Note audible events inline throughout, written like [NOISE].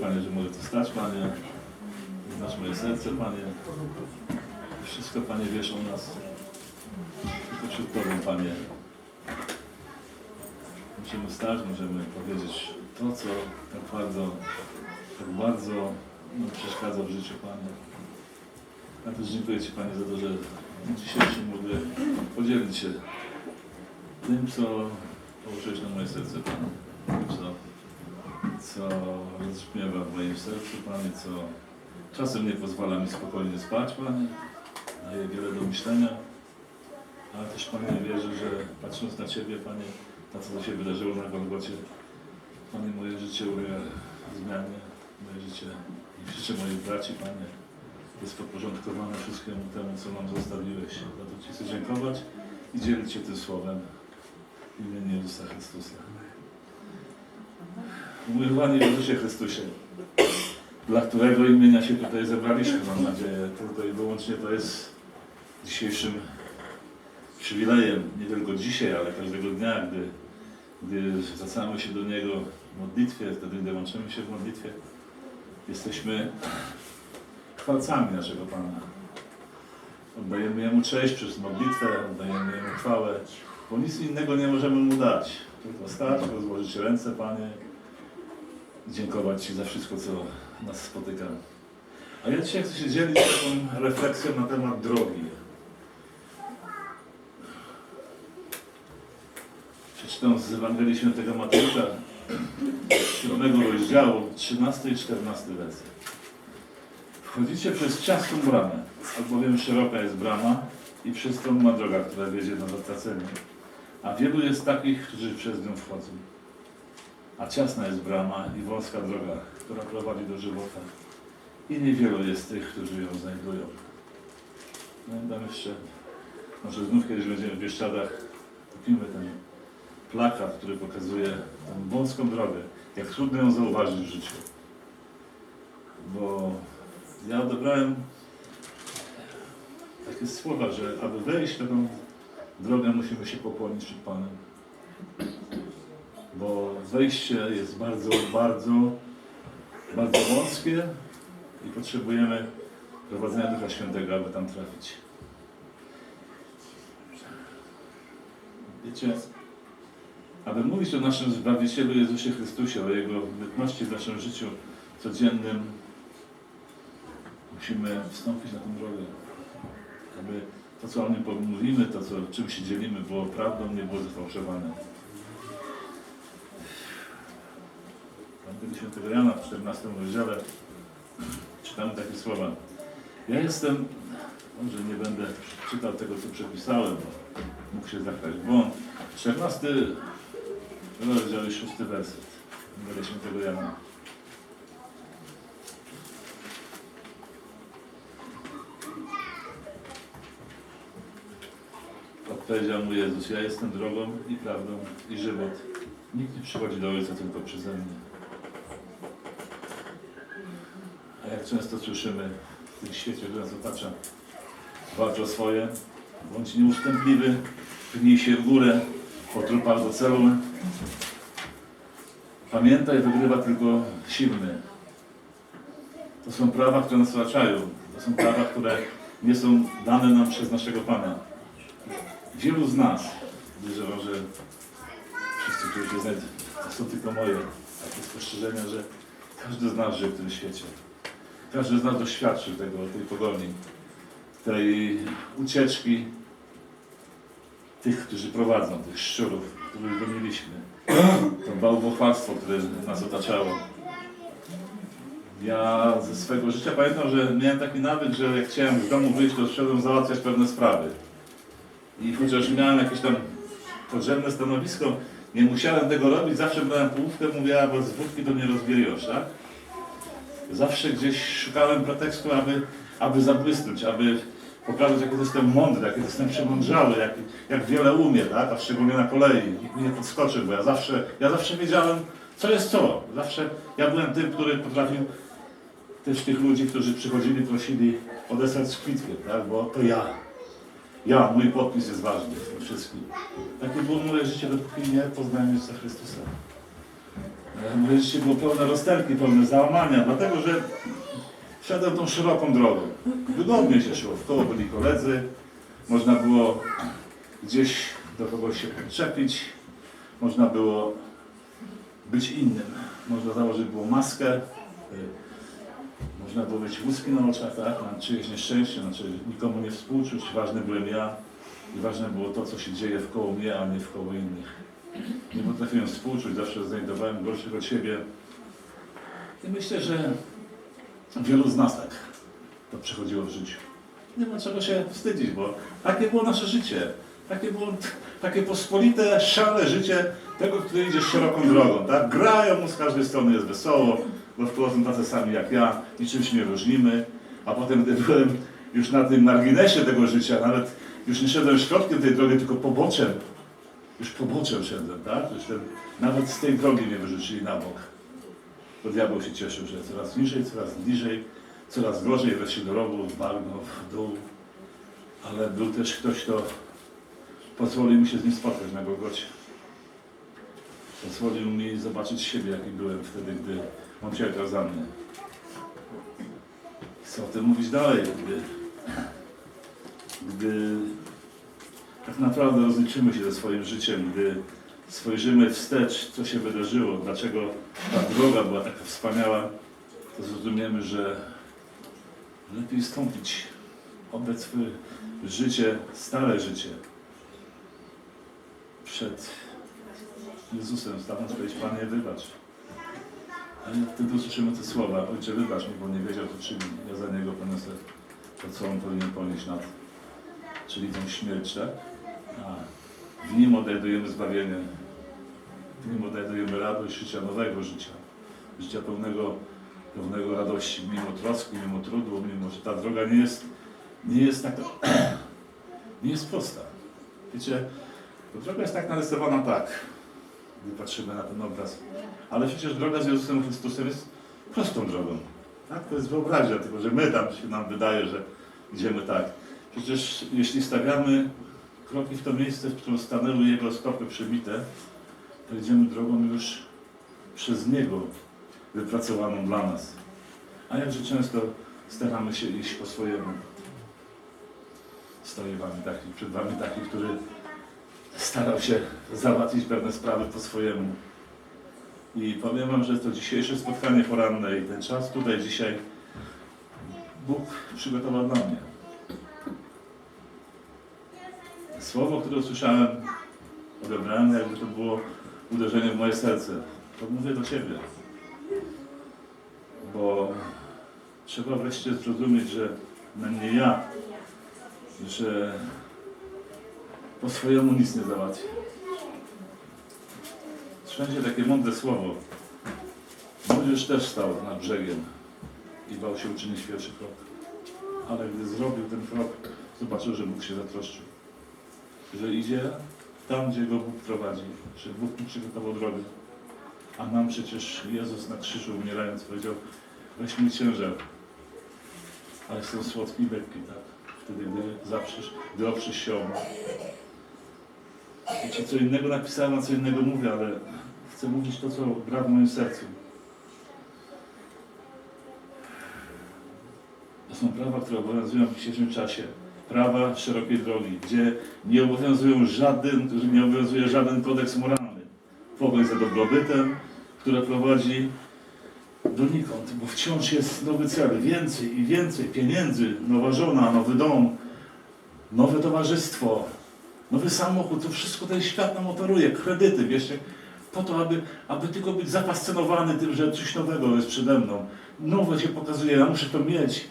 Panie, że mogę tu stać, Panie. Znasz moje serce, Panie. Wszystko, Panie, wiesz o nas. Tylko przed Tobą, Panie. Musimy stać, możemy powiedzieć to, co tak bardzo, tak bardzo przeszkadza w życiu, Panie. Ja też dziękuję Ci, Panie, za to, że dzisiejszy mogę podzielić się tym, co położyłeś na moje serce, Panie. Co, rozbrzmiewa w moim sercu, Panie, co czasem nie pozwala mi spokojnie spać, Panie. Daje wiele do myślenia. Ale też, Panie, wierzę, że patrząc na Ciebie, Panie, na co się wydarzyło na Golgocie, Panie, moje życie ulega zmianie, moje życie i życie moich braci, Panie, jest podporządkowane wszystkiemu temu, co nam zostawiłeś. Za to Ci chcę dziękować i dzielić się tym słowem w imieniu Jezusa Chrystusa. Umiłowani w Jezusie Chrystusie, dla którego imienia się tutaj zebraliśmy, mam nadzieję, tylko i wyłącznie to jest dzisiejszym przywilejem, nie tylko dzisiaj, ale każdego dnia, gdy, gdy zwracamy się do Niego w modlitwie, wtedy gdy łączymy się w modlitwie, jesteśmy chwalcami naszego Pana. Oddajemy Jemu cześć przez modlitwę, oddajemy Jemu chwałę, bo nic innego nie możemy Mu dać. Tylko stać, rozłożyć ręce, Panie, dziękować Ci za wszystko, co nas spotyka. A ja dzisiaj chcę się dzielić taką refleksją na temat drogi. Przeczytam z Ewangelii Świętego Mateusza, 7 rozdziału, 13 i 14 werset. Wchodzicie przez ciasną bramę, albowiem szeroka jest brama i przystą ma droga, która wiedzie na zatracenie. A wielu jest takich, którzy przez nią wchodzą. A ciasna jest brama i wąska droga, która prowadzi do żywota. I niewielu jest tych, którzy ją znajdują. Pamiętam jeszcze, może znów kiedyś będziemy w Bieszczadach, kupimy ten plakat, który pokazuje tą wąską drogę, jak trudno ją zauważyć w życiu. Bo ja odebrałem takie słowa, że aby wejść na tą drogę, musimy się pokłonić przed Panem. Bo wejście jest bardzo, bardzo, bardzo wąskie i potrzebujemy prowadzenia Ducha Świętego, aby tam trafić. Wiecie, aby mówić o naszym Zbawicielu Jezusie Chrystusie, o Jego obecności w naszym życiu codziennym, musimy wstąpić na tę drogę. Aby to, co o Nim mówimy, to, co, czym się dzielimy, było prawdą, nie było zafałszowane. Ewangelii Świętego Jana w 14 rozdziale czytamy takie słowa. Ja jestem, może nie będę czytał tego, co przepisałem, bo mógł się zakraść błąd. 14 rozdział i 6 werset Ewangelii Świętego Jana. Odpowiedział mu Jezus, ja jestem drogą i prawdą i żywot. Nikt nie przychodzi do Ojca tylko przeze mnie. A jak często słyszymy w tym świecie, który nas otacza, walcz o swoje, bądź nieustępliwy, pnij się w górę, po trupach do celu. Pamiętaj, wygrywa tylko silny. To są prawa, które nas otaczają. To są prawa, które nie są dane nam przez naszego Pana. Wielu z nas, podejrzewam, że wszyscy, którzy się znajdą, to są tylko moje takie spostrzeżenia, że każdy z nas żyje w tym świecie. Każdy z nas doświadczył tego, tej pogoni, tej ucieczki tych, którzy prowadzą, tych szczurów, których goniliśmy. To bałwochwalstwo, które nas otaczało. Ja ze swego życia pamiętam, że miałem taki nawyk, że jak chciałem z domu wyjść, to szedłem załatwiać pewne sprawy. I chociaż miałem jakieś tam podziemne stanowisko, nie musiałem tego robić, zawsze brałem połówkę, mówiła, bo z wódki to nie rozbierisz, tak? Zawsze gdzieś szukałem pretekstu, aby, aby zabłysnąć, aby pokazać, jak jestem mądry, jak jestem przemądrzały, jak, jak wiele umie, tak? a szczególnie na kolei. Nikt mnie nie podskoczył, bo ja zawsze, ja zawsze wiedziałem, co jest co. Zawsze ja byłem tym, który potrafił też tych ludzi, którzy przychodzili, prosili odesłać z kwitkiem, tak? bo to ja. Ja, mój podpis jest ważny w tym wszystkim. Takie było moje życie, dopóki nie poznałem Jezusa Chrystusa. E, Moje życie było pełne rozterki, pełne załamania, dlatego że szedłem tą szeroką drogą. Wygodnie się szło, w koło byli koledzy, można było gdzieś do kogoś się podczepić, można było być innym. Można założyć było maskę, y, można było mieć łuski na oczach, tak, na czyjeś nieszczęście, znaczy nikomu nie współczuć, ważny byłem ja i ważne było to, co się dzieje wkoło mnie, a nie wkoło innych. Nie potrafiłem współczuć, zawsze znajdowałem gorszych od siebie. I myślę, że wielu z nas tak to przechodziło w życiu. Nie ma czego się wstydzić, bo takie było nasze życie. Takie było takie pospolite, szale życie tego, który idzie szeroką drogą. Tak? Grają mu z każdej strony, jest wesoło, bo są tacy sami jak ja, niczym się nie różnimy. A potem, gdy byłem już na tym marginesie tego życia, nawet już nie szedłem środkiem tej drogi, tylko poboczem, już poboczem szedłem, tak? Już ten, nawet z tej drogi mnie wyrzucili na bok. Bo diabeł się cieszył, że coraz niżej, coraz bliżej, coraz gorzej, wreszcie do rogu, w bagno, w dół. Ale był też ktoś, kto pozwolił mi się z nim spotkać na Golgocie. Pozwolił mi zobaczyć siebie, jaki byłem wtedy, gdy on cierpiał za mnie. Co o tym mówić dalej, gdy, gdy tak naprawdę rozliczymy się ze swoim życiem, gdy spojrzymy wstecz, co się wydarzyło, dlaczego ta droga była taka wspaniała, to zrozumiemy, że lepiej stąpić, swoje życie, stare życie przed Jezusem, stanąć powiedzieć, Panie, wybacz. A ja wtedy usłyszymy te słowa, Ojcze, wybacz mi, bo nie wiedział, co czyni. Ja za Niego poniosę to, co On powinien ponieść nad, czyli tą śmierć, tak? W Nim odnajdujemy zbawienie. W Nim odnajdujemy radość życia, nowego życia. Życia pełnego, pełnego radości, mimo troski, mimo trudu, mimo, że ta droga nie jest, nie jest taka, [CLEARS THROAT] nie jest prosta. Wiecie, to droga jest tak narysowana tak, gdy patrzymy na ten obraz. Ale przecież droga z Jezusem Chrystusem jest prostą drogą. Tak? To jest wyobraźnia, tylko że my tam się nam wydaje, że idziemy tak. Przecież jeśli stawiamy kroki w to miejsce, w którym stanęły Jego stopy przybite, to idziemy drogą już przez Niego wypracowaną dla nas. A jakże często staramy się iść po swojemu. Stoję wami taki, przed Wami taki, który starał się załatwić pewne sprawy po swojemu. I powiem Wam, że to dzisiejsze spotkanie poranne i ten czas tutaj dzisiaj Bóg przygotował dla mnie. Słowo, które usłyszałem, odebrałem, jakby to było uderzenie w moje serce. To mówię do Ciebie. Bo trzeba wreszcie zrozumieć, że na nie ja, że po swojemu nic nie załatwię. Wszędzie takie mądre słowo. Młodzież też stał nad brzegiem i bał się uczynić pierwszy krok. Ale gdy zrobił ten krok, zobaczył, że Bóg się zatroszczył. Że idzie tam, gdzie go Bóg prowadzi, że Bóg mu przygotował drogę. A nam przecież Jezus na krzyżu umierając powiedział, weź mój ciężar. Ale są słodki i lekki, tak? Wtedy, gdy zaprzesz, gdy oprzesz się o co innego napisałem, a co innego mówię, ale chcę mówić to, co gra w moim sercu. To są prawa, które obowiązują w dzisiejszym czasie. Prawa szerokiej drogi, gdzie nie obowiązują żaden, nie obowiązuje żaden kodeks moralny. Pogoń za dobrobytem, które prowadzi donikąd, bo wciąż jest nowy cel, więcej i więcej pieniędzy, nowa żona, nowy dom, nowe towarzystwo, nowy samochód, to wszystko ten świat nam oferuje, kredyty, wiecie, po to, aby, aby tylko być zafascynowany tym, że coś nowego jest przede mną. Nowe się pokazuje, ja muszę to mieć.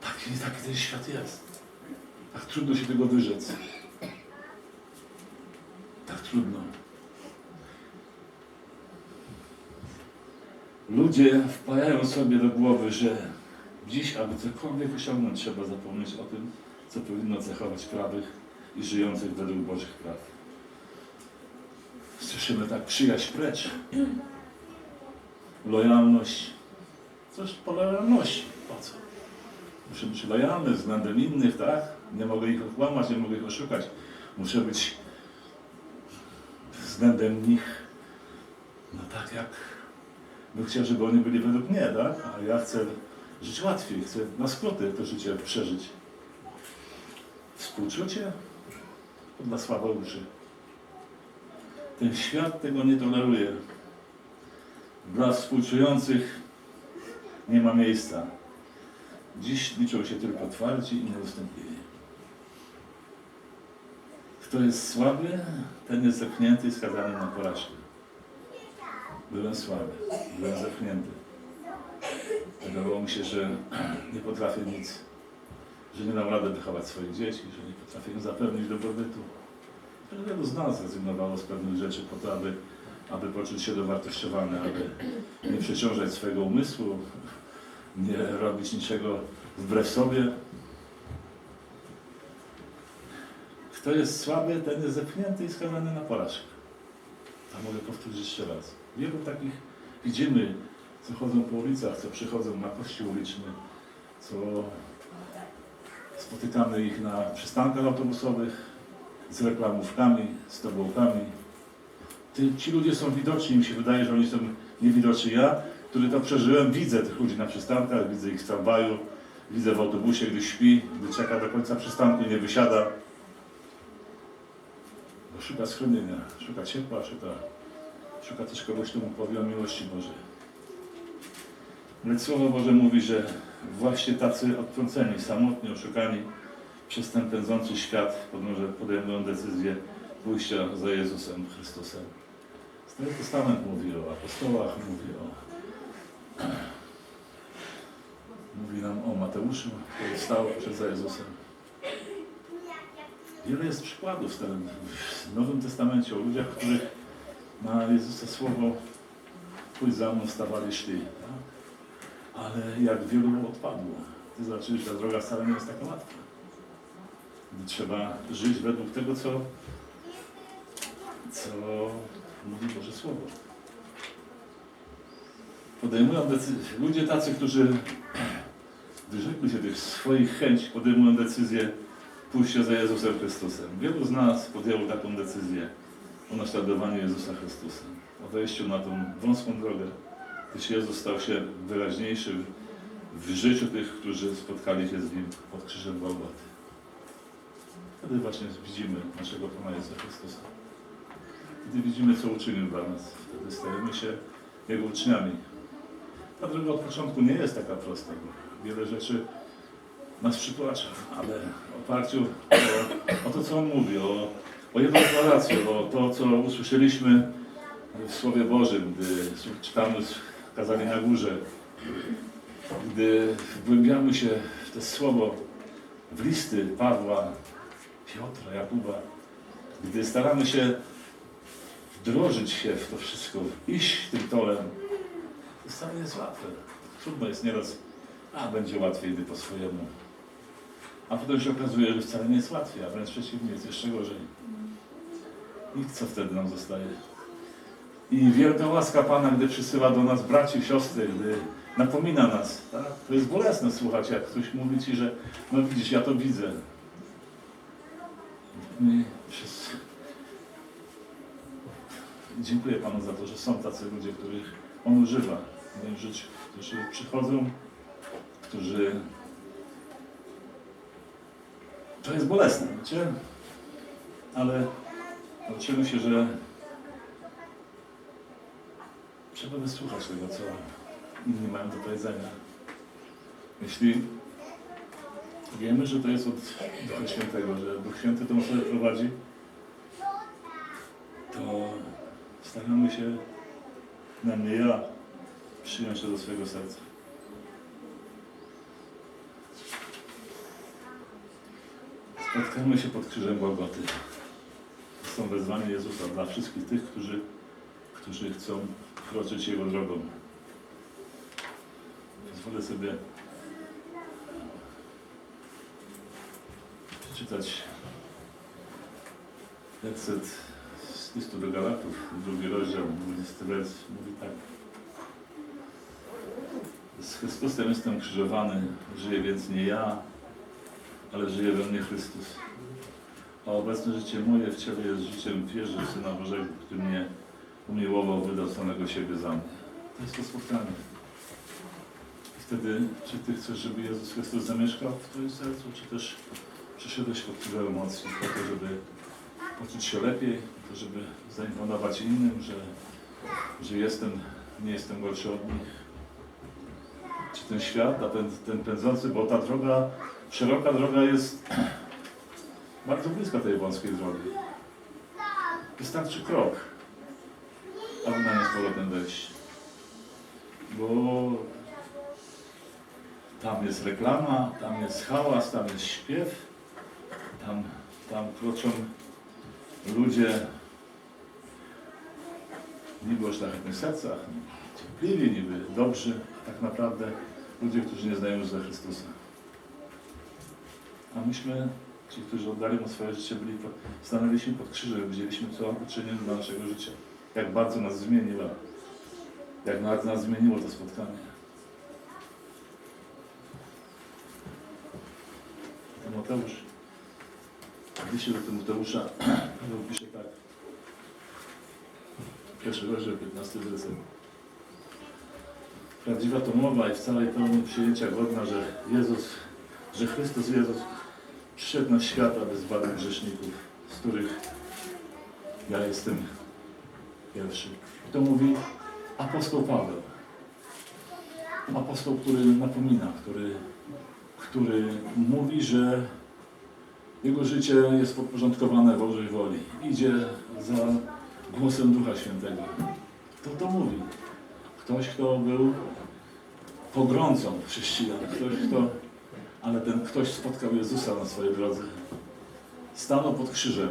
Taki, taki ten świat jest. Tak trudno się tego wyrzec. Tak trudno. Ludzie wpajają sobie do głowy, że dziś, aby cokolwiek osiągnąć, trzeba zapomnieć o tym, co powinno cechować prawych i żyjących według Bożych praw. Słyszymy tak, przyjaźń precz. Lojalność. Coś po lojalności. Po co? Muszę być lojalny względem innych, tak? Nie mogę ich okłamać, nie mogę ich oszukać. Muszę być względem nich, no tak jak bym chciał, żeby oni byli według mnie, tak? A ja chcę żyć łatwiej, chcę na skróty to życie przeżyć. Współczucie to dla słabeuszy. Ten świat tego nie toleruje. Dla współczujących nie ma miejsca. Dziś liczą się tylko twardzi i nieustępliwi. Kto jest słaby, ten jest zepchnięty i skazany na porażkę. Byłem słaby, byłem zepchnięty. Wydawało mi się, że [CLEARS THROAT] nie potrafię nic, że nie dam rady wychować swoich dzieci, że nie potrafię im zapewnić dobrobytu. Wielu z nas rezygnowało z pewnych rzeczy po to, aby, aby poczuć się dowartościowany, aby nie przeciążać swojego umysłu, [LAUGHS] nie robić niczego wbrew sobie. Kto jest słaby, ten jest zepchnięty i skazany na porażkę. To mogę powtórzyć jeszcze raz. Wielu takich widzimy, co chodzą po ulicach, co przychodzą na kościół uliczny, co spotykamy ich na przystankach autobusowych z reklamówkami, z tobołkami. Ci ludzie są widoczni, mi się wydaje, że oni są niewidoczni. Ja, który to przeżyłem, widzę tych ludzi na przystankach, widzę ich w tramwaju, widzę w autobusie, gdy śpi, gdy czeka do końca przystanku i nie wysiada. Szuka schronienia, szuka ciepła, szuka, szuka też kogoś, kto mu powie o miłości Bożej. Lecz Słowo Boże mówi, że właśnie tacy odtrąceni, samotni, oszukani przez ten pędzący świat podejmują- decyzję pójścia za Jezusem Chrystusem. Stary Testament mówi o apostołach, mówi o [CLEARS THROAT] mówi nam o Mateuszu, który stał przed Jezusem. Wiele jest przykładów w, Starym, w Nowym Testamencie o ludziach, których na Jezusa słowo pójdź za mną, stawali, szli. Tak? Ale jak wielu odpadło. To znaczy, że ta droga wcale nie jest taka łatwa. Trzeba żyć według tego, co, co mówi Boże Słowo. Podejmują decyzje, ludzie tacy, którzy wyrzekli się tych swoich chęci, podejmują decyzję pójścia za Jezusem Chrystusem. Wielu z nas podjęło taką decyzję o naśladowaniu Jezusa Chrystusa, o wejściu na tą wąską drogę, gdyż Jezus stał się wyraźniejszy w życiu tych, którzy spotkali się z Nim pod krzyżem Golgoty. Wtedy właśnie widzimy naszego Pana Jezusa Chrystusa. Gdy widzimy, co uczynił dla nas, wtedy stajemy się Jego uczniami. Ta droga od początku nie jest taka prosta, wiele rzeczy nas przytłacza, ale w oparciu o, o to, co On mówi, o, o Jego deklarację, o to, co usłyszeliśmy w Słowie Bożym, gdy czytamy kazanie na górze, gdy wgłębiamy się w to Słowo, w listy Pawła, Piotra, Jakuba, gdy staramy się wdrożyć się w to wszystko, iść tym torem, to wcale nie jest łatwe. Trudno jest nieraz, a będzie łatwiej, gdy po swojemu. A potem się okazuje, że wcale nie jest łatwiej, a wręcz przeciwnie, jest jeszcze gorzej. I co wtedy nam zostaje? I wielka łaska Pana, gdy przysyła do nas braci, siostry, gdy napomina nas. Tak? To jest bolesne słuchać, jak ktoś mówi Ci, że no widzisz, ja to widzę. I przez... Dziękuję Panu za to, że są tacy ludzie, których On używa w moim życiu, którzy przychodzą, którzy... To jest bolesne, wiecie? Ale nauczymy się, że trzeba wysłuchać tego, co inni mają do powiedzenia. Jeśli wiemy, że to jest od Ducha Świętego, że Duch Święty tą osobę prowadzi, to staramy się, na mnie ja, przyjąć to do swojego serca. Spotkamy się pod krzyżem Golgoty. Są wezwania Jezusa dla wszystkich tych, którzy, którzy chcą kroczyć Jego drogą. Pozwolę sobie przeczytać werset z listu do Galatów, drugi rozdział, 20 wers, mówi tak. Z Chrystusem jestem krzyżowany, żyję więc nie ja, ale żyje we mnie Chrystus. A obecne życie moje w ciele jest życiem wierzy w Syna Bożego, który mnie umiłował, wydał samego siebie za mnie. To jest to spotkanie. I wtedy, czy Ty chcesz, żeby Jezus Chrystus zamieszkał w Twoim sercu, czy też przyszedłeś pod wpływem emocji, po to, żeby poczuć się lepiej, po to, żeby zaimponować innym, że, że jestem, nie jestem gorszy od nich. Czy ten świat, a ten, ten pędzący, bo ta droga, szeroka droga jest bardzo bliska tej wąskiej drogi. Wystarczy krok, aby na nie z powrotem wejść. Bo tam jest reklama, tam jest hałas, tam jest śpiew, tam, tam kroczą ludzie niby o szlachetnych sercach, cierpliwi, niby dobrzy, tak naprawdę ludzie, którzy nie znają Jezusa Chrystusa. A myśmy, ci, którzy oddali Mu swoje życie, byli, stanęliśmy pod krzyżem, widzieliśmy, co uczynił dla naszego życia. Jak bardzo nas zmieniła. Jak bardzo nas zmieniło to spotkanie. Gdy się do Tymoteusza, Paweł [CLEARS THROAT] pisze tak. Pierwszy rozdział, 15 werset. Prawdziwa to mowa i w całej pełni przyjęcia godna, że Jezus, że Chrystus Jezus przyszedł na świat, aby zbawić grzeszników, z których ja jestem pierwszy. I to mówi apostoł Paweł. Apostoł, który napomina, który, który mówi, że jego życie jest podporządkowane Bożej woli. Idzie za głosem Ducha Świętego. Kto to mówi? Ktoś, kto był pogrącą chrześcijan. Ktoś, kto... Ale ten ktoś spotkał Jezusa na swojej drodze. Stanął pod krzyżem.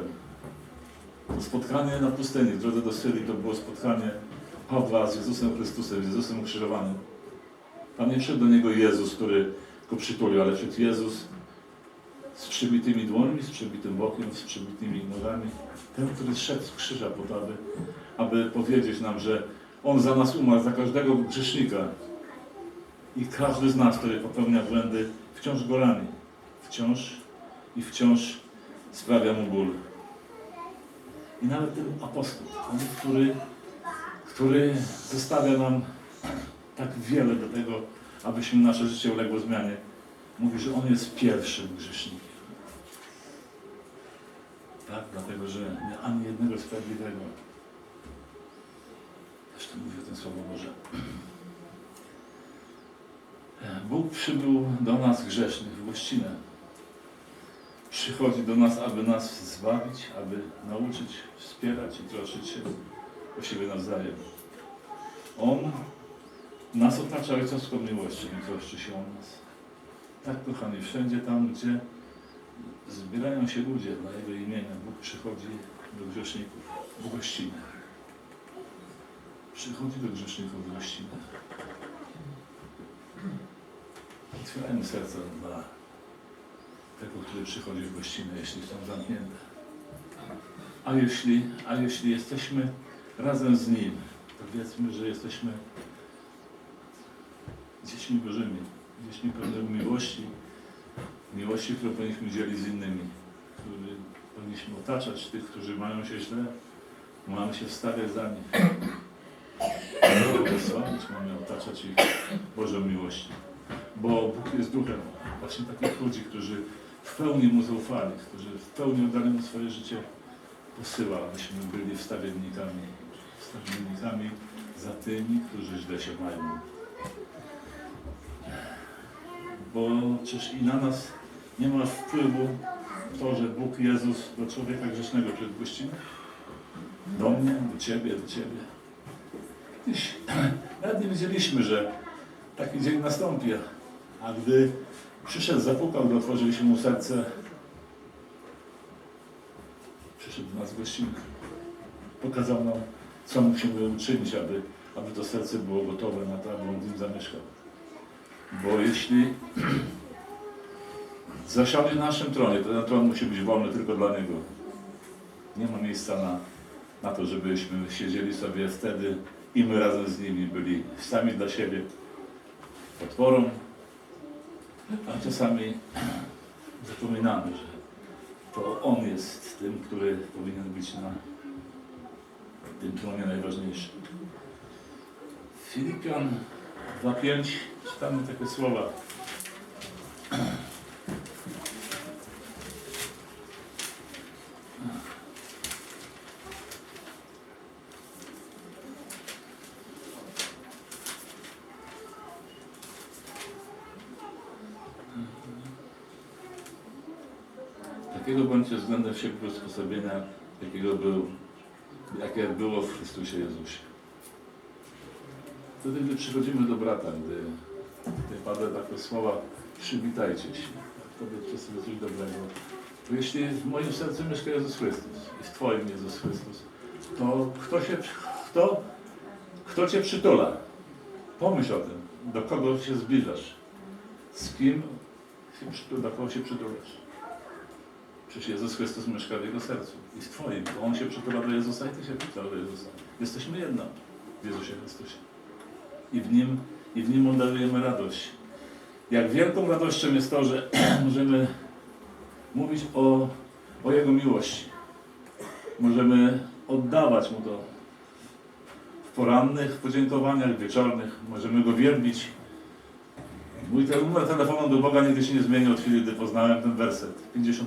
To spotkanie na pustyni, w drodze do Syrii, to było spotkanie Pawła z Jezusem Chrystusem, z Jezusem ukrzyżowanym. Tam nie przyszedł do niego Jezus, który go przytulił, ale przyszedł Jezus z przybitymi dłońmi, z przybitym bokiem, z przybitymi nogami. Ten, który szedł z krzyża po to, aby, aby powiedzieć nam, że On za nas umarł, za każdego grzesznika. I każdy z nas, który popełnia błędy, wciąż go rani. Wciąż i wciąż sprawia mu ból. I nawet ten apostoł, który, który zostawia nam tak wiele do tego, abyśmy nasze życie uległo zmianie, mówi, że on jest pierwszym grzesznikiem. Tak, dlatego, że nie ani jednego sprawiedliwego. Zresztą mówi o tym Słowo Boże. Bóg przybył do nas grzesznych w gościnę. Przychodzi do nas, aby nas zbawić, aby nauczyć, wspierać i troszczyć się o siebie nawzajem. On nas otacza ojcowską miłością i troszczy się o nas. Tak, kochani, wszędzie tam, gdzie zbierają się ludzie dla Jego imienia, Bóg przychodzi do grzeszników w gościnę. Przychodzi do grzeszników w gościnę. Otwierajmy serca dla tego, który przychodzi w gościnę, jeśli są zamknięte. A jeśli, a jeśli jesteśmy razem z Nim, to wiedzmy, że jesteśmy dziećmi Bożymi, dziećmi pełnymi miłości, miłości, którą powinniśmy dzielić z innymi, który powinniśmy otaczać tych, którzy mają się źle, mamy się wstawiać za nich. Mamy otaczać ich Bożą miłością. Bo Bóg jest duchem właśnie takich ludzi, którzy w pełni Mu zaufali, którzy w pełni oddali Mu swoje życie, posyła, abyśmy byli wstawiennikami, wstawiennikami za tymi, którzy źle się mają. Bo czyż i na nas nie ma wpływu to, że Bóg Jezus do człowieka grzesznego przed gościnę? Do mnie, do Ciebie, do Ciebie. Kiedyś [CLEARS THROAT] nawet nie wiedzieliśmy, że taki dzień nastąpi, a gdy przyszedł, zapukał, gdy otworzyliśmy mu serce, przyszedł do nas gościnny. Pokazał nam, co musimy uczynić, aby, aby to serce było gotowe na to, aby on w nim zamieszkał. Bo jeśli [CLEARS THROAT] zasiądzie na naszym tronie, to ten tron musi być wolny tylko dla Niego. Nie ma miejsca na, na to, żebyśmy siedzieli sobie wtedy i my razem z nimi byli sami dla siebie potworą, a czasami zapominamy, że to On jest tym, który powinien być na tym tronie najważniejszy. Filipian 2.5 czytamy takie słowa. Takiego siebie usposobienia, jakiego był, jakie było w Chrystusie Jezusie. Wtedy, gdy przychodzimy do brata, gdy, gdy pada takie słowa, przywitajcie się, wtedy wszyscy jest coś dobrego. To jeśli w moim sercu mieszka Jezus Chrystus i w Twoim Jezus Chrystus, to kto, się, kto, kto Cię przytula? Pomyśl o tym, do kogo się zbliżasz, z kim się do kogo się przytulasz. Przecież Jezus Chrystus mieszka w Jego sercu i w Twoim, bo On się przytula do Jezusa i Ty się przytula do Jezusa. Jesteśmy jedno w Jezusie Chrystusie. I w Nim, i w Nim oddajemy radość. Jak wielką radością jest to, że [CLEARS THROAT] możemy mówić o, o Jego miłości. Możemy oddawać Mu to w porannych podziękowaniach, wieczornych. Możemy Go wielbić. Mój ten numer telefonu do Boga nigdy się nie zmienił od chwili, gdy poznałem ten werset. 50-15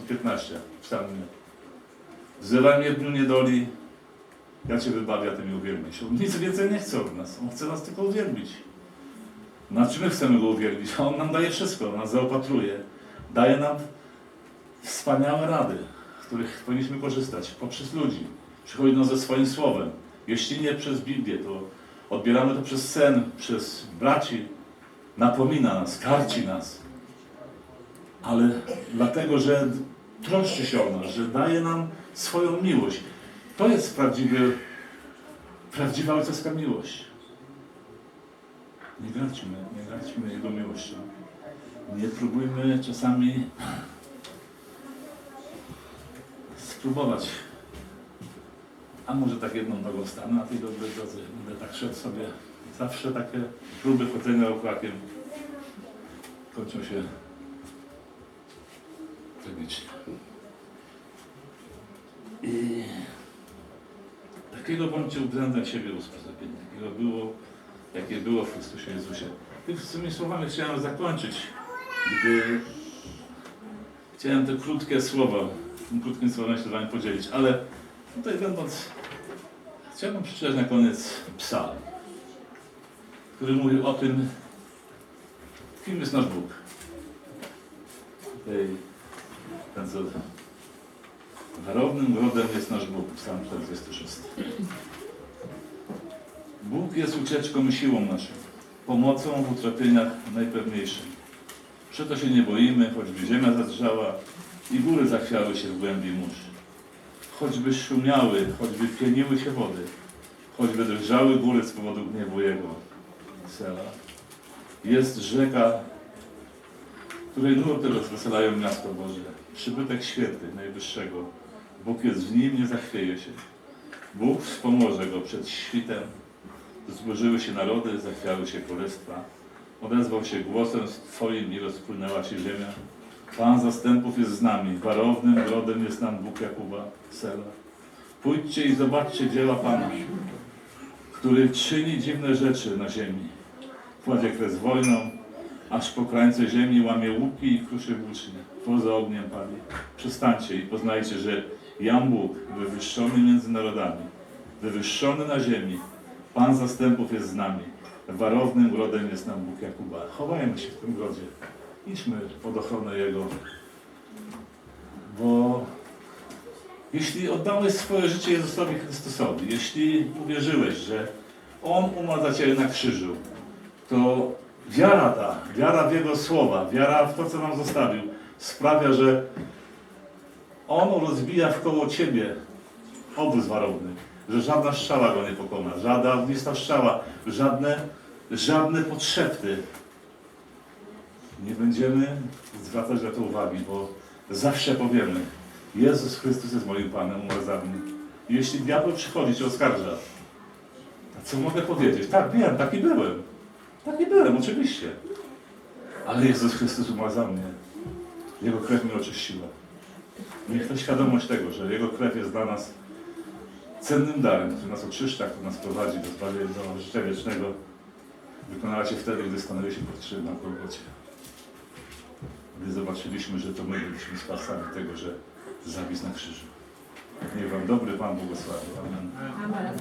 w psalmie. Wzywaj mnie w dniu niedoli, ja Cię wybawię, a Ty mnie uwielbisz. On nic więcej nie chce od nas. On chce nas tylko uwielbić. Na czym my chcemy Go uwielbić? A On nam daje wszystko, On nas zaopatruje. Daje nam wspaniałe rady, z których powinniśmy korzystać poprzez ludzi. Przychodzi do nas ze swoim słowem. Jeśli nie przez Biblię, to odbieramy to przez sen, przez braci. Napomina nas, karci nas. Ale dlatego, że troszczy się o nas, że daje nam swoją miłość. To jest prawdziwy, prawdziwa ojcowska miłość. Nie garćmy, nie garćmy Jego miłością. Nie próbujmy czasami spróbować. A może tak jedną nogą stanę na tej dobrej drodze. Będę tak szedł sobie. Zawsze takie próby chodzenia okłakiem kończą się tragicznie. I takiego bądźcie względem siebie usposobienia, jakiego było, jakie było w Chrystusie Jezusie. Tymi słowami chciałem zakończyć, gdy chciałem te krótkie słowa, tym krótkim słowem się z Wami podzielić, ale tutaj będąc, chciałbym przeczytać na koniec psalm, który mówi o tym, kim jest nasz Bóg. Tutaj ten co Warownym grodem jest nasz Bóg, psalm 46. Bóg jest ucieczką i siłą naszą, pomocą w utrapieniach najpewniejszym. Przeto się nie boimy, choćby ziemia zadrżała i góry zachwiały się w głębi mórz. Choćby szumiały, choćby pieniły się wody, choćby drżały góry z powodu gniewu Jego. Sela. Jest rzeka, której nurty rozweselają miasto Boże. Przybytek święty, najwyższego. Bóg jest w nim, nie zachwieje się. Bóg wspomoże go przed świtem. Zburzyły się narody, zachwiały się królestwa. Odezwał się głosem Twoim i rozpłynęła się ziemia. Pan zastępów jest z nami, warownym grodem jest nam Bóg Jakuba, Sela. Pójdźcie i zobaczcie dzieła Pana, który czyni dziwne rzeczy na ziemi. Kładzie kres wojną, aż po krańce ziemi łamie łuki i kruszy włócznie. Poza ogniem pali. Przestańcie i poznajcie, że Jam Bóg, wywyższony między narodami, wywyższony na ziemi, Pan zastępów jest z nami. Warownym grodem jest nam Bóg Jakuba. Chowajmy się w tym grodzie. Idźmy pod ochronę Jego. Bo jeśli oddałeś swoje życie Jezusowi Chrystusowi, jeśli uwierzyłeś, że On umarł za Ciebie na krzyżu, to wiara ta, wiara w Jego słowa, wiara w to, co nam zostawił, sprawia, że On rozbija wkoło Ciebie obóz warowny, że żadna strzała Go nie pokona, żadna ognista strzała, żadne, żadne podszepty. Nie będziemy zwracać na to uwagi, bo zawsze powiemy, Jezus Chrystus jest moim Panem, umarł za mnie. Jeśli diabeł przychodzi, Cię oskarża, to co mogę powiedzieć? Tak, wiem, taki byłem. Taki byłem, oczywiście. Ale Jezus Chrystus umarł za mnie. Jego krew mnie oczyściła. Niech to świadomość tego, że Jego krew jest dla nas cennym darem, który nas oczyszcza, który nas prowadzi do zbawienia, do życia wiecznego. wykonacie wtedy, gdy stanęliście pod krzyżem na Golgocie. Gdy zobaczyliśmy, że to my byliśmy sprawcami tego, że zawisł na krzyżu. Niech Wam dobry Pan błogosławi. Amen. Amen.